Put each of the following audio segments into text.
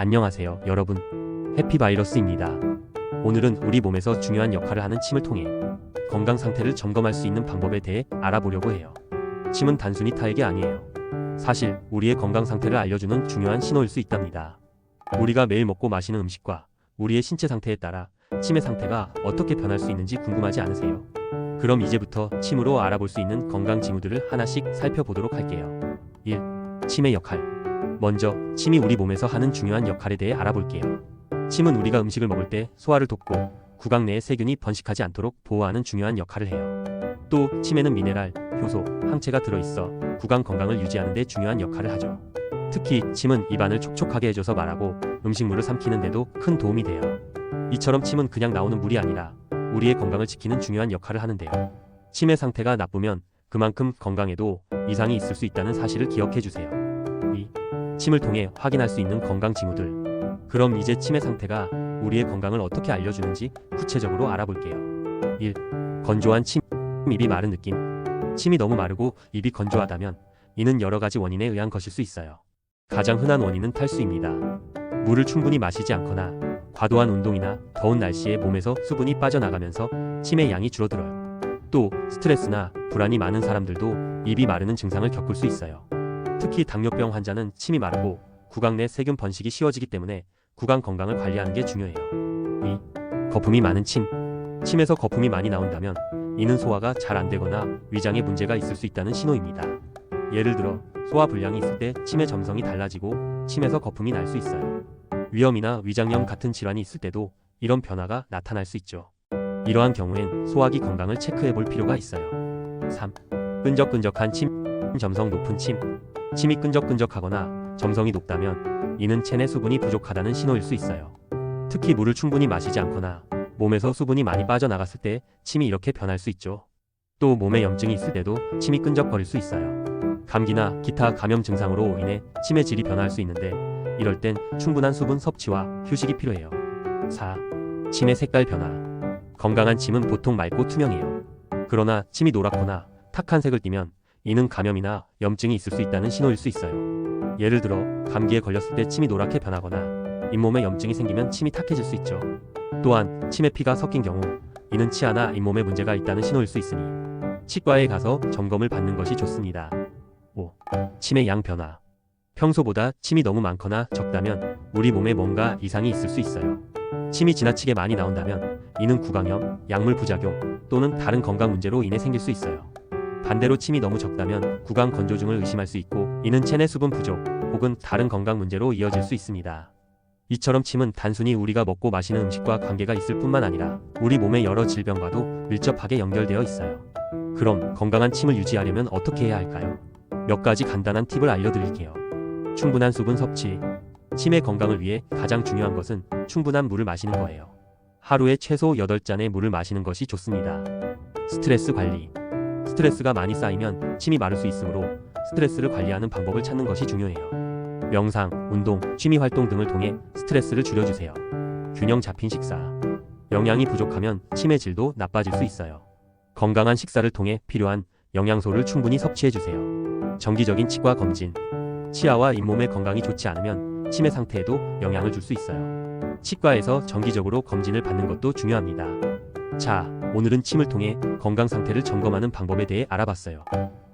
안녕하세요, 여러분. 해피바이러스입니다. 오늘은 우리 몸에서 중요한 역할을 하는 침을 통해 건강 상태를 점검할 수 있는 방법에 대해 알아보려고 해요. 침은 단순히 타액이 아니에요. 사실 우리의 건강 상태를 알려주는 중요한 신호일 수 있답니다. 우리가 매일 먹고 마시는 음식과 우리의 신체 상태에 따라 침의 상태가 어떻게 변할 수 있는지 궁금하지 않으세요? 그럼 이제부터 침으로 알아볼 수 있는 건강 징후들을 하나씩 살펴보도록 할게요. 1. 침의 역할. 먼저 침이 우리 몸에서 하는 중요한 역할에 대해 알아볼게요. 침은 우리가 음식을 먹을 때 소화를 돕고 구강 내에 세균이 번식하지 않도록 보호하는 중요한 역할을 해요. 또 침에는 미네랄, 효소, 항체가 들어있어 구강 건강을 유지하는 데 중요한 역할을 하죠. 특히 침은 입안을 촉촉하게 해줘서 말하고 음식물을 삼키는 데도 큰 도움이 돼요. 이처럼 침은 그냥 나오는 물이 아니라 우리의 건강을 지키는 중요한 역할을 하는데요. 침의 상태가 나쁘면 그만큼 건강에도 이상이 있을 수 있다는 사실을 기억해 주세요. 2. 침을 통해 확인할 수 있는 건강 징후들. 그럼 이제 침의 상태가 우리의 건강을 어떻게 알려주는지 구체적으로 알아볼게요. 1. 건조한 침, 입이 마른 느낌. 침이 너무 마르고 입이 건조하다면 이는 여러 가지 원인에 의한 것일 수 있어요. 가장 흔한 원인은 탈수입니다. 물을 충분히 마시지 않거나 과도한 운동이나 더운 날씨에 몸에서 수분이 빠져나가면서 침의 양이 줄어들어요. 또 스트레스나 불안이 많은 사람들도 입이 마르는 증상을 겪을 수 있어요. 특히 당뇨병 환자는 침이 마르고 구강 내 세균 번식이 쉬워지기 때문에 구강 건강을 관리하는 게 중요해요. 2. 거품이 많은 침. 침에서 거품이 많이 나온다면 이는 소화가 잘 안 되거나 위장에 문제가 있을 수 있다는 신호입니다. 예를 들어 소화 불량이 있을 때 침의 점성이 달라지고 침에서 거품이 날 수 있어요. 위염이나 위장염 같은 질환이 있을 때도 이런 변화가 나타날 수 있죠. 이러한 경우엔 소화기 건강을 체크해 볼 필요가 있어요. 3. 끈적끈적한 침, 점성 높은 침. 침이 끈적끈적하거나 점성이 높다면 이는 체내 수분이 부족하다는 신호일 수 있어요. 특히 물을 충분히 마시지 않거나 몸에서 수분이 많이 빠져나갔을 때 침이 이렇게 변할 수 있죠. 또 몸에 염증이 있을 때도 침이 끈적거릴 수 있어요. 감기나 기타 감염 증상으로 인해 침의 질이 변할 수 있는데 이럴 땐 충분한 수분 섭취와 휴식이 필요해요. 4. 침의 색깔 변화. 건강한 침은 보통 맑고 투명해요. 그러나 침이 노랗거나 탁한 색을 띠면 이는 감염이나 염증이 있을 수 있다는 신호일 수 있어요. 예를 들어 감기에 걸렸을 때 침이 노랗게 변하거나 잇몸에 염증이 생기면 침이 탁해질 수 있죠. 또한 침에 피가 섞인 경우 이는 치아나 잇몸에 문제가 있다는 신호일 수 있으니 치과에 가서 점검을 받는 것이 좋습니다. 5. 침의 양 변화. 평소보다 침이 너무 많거나 적다면 우리 몸에 뭔가 이상이 있을 수 있어요. 침이 지나치게 많이 나온다면 이는 구강염, 약물 부작용 또는 다른 건강 문제로 인해 생길 수 있어요. 반대로 침이 너무 적다면 구강 건조증을 의심할 수 있고 이는 체내 수분 부족 혹은 다른 건강 문제로 이어질 수 있습니다. 이처럼 침은 단순히 우리가 먹고 마시는 음식과 관계가 있을 뿐만 아니라 우리 몸의 여러 질병과도 밀접하게 연결되어 있어요. 그럼 건강한 침을 유지하려면 어떻게 해야 할까요? 몇 가지 간단한 팁을 알려드릴게요. 충분한 수분 섭취. 침의 건강을 위해 가장 중요한 것은 충분한 물을 마시는 거예요. 하루에 최소 8잔의 물을 마시는 것이 좋습니다. 스트레스 관리. 스트레스가 많이 쌓이면 침이 마를 수 있으므로 스트레스를 관리하는 방법을 찾는 것이 중요해요. 명상, 운동, 취미 활동 등을 통해 스트레스를 줄여주세요. 균형 잡힌 식사. 영양이 부족하면 침의 질도 나빠질 수 있어요. 건강한 식사를 통해 필요한 영양소를 충분히 섭취해주세요. 정기적인 치과 검진. 치아와 잇몸의 건강이 좋지 않으면 침의 상태에도 영향을 줄 수 있어요. 치과에서 정기적으로 검진을 받는 것도 중요합니다. 자, 오늘은 침을 통해 건강 상태를 점검하는 방법에 대해 알아봤어요.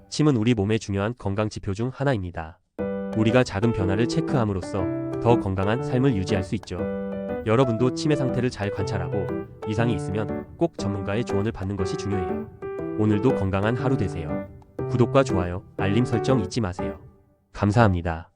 침은 우리 몸의 중요한 건강 지표 중 하나입니다. 우리가 작은 변화를 체크함으로써 더 건강한 삶을 유지할 수 있죠. 여러분도 침의 상태를 잘 관찰하고 이상이 있으면 꼭 전문가의 조언을 받는 것이 중요해요. 오늘도 건강한 하루 되세요. 구독과 좋아요, 알림 설정 잊지 마세요. 감사합니다.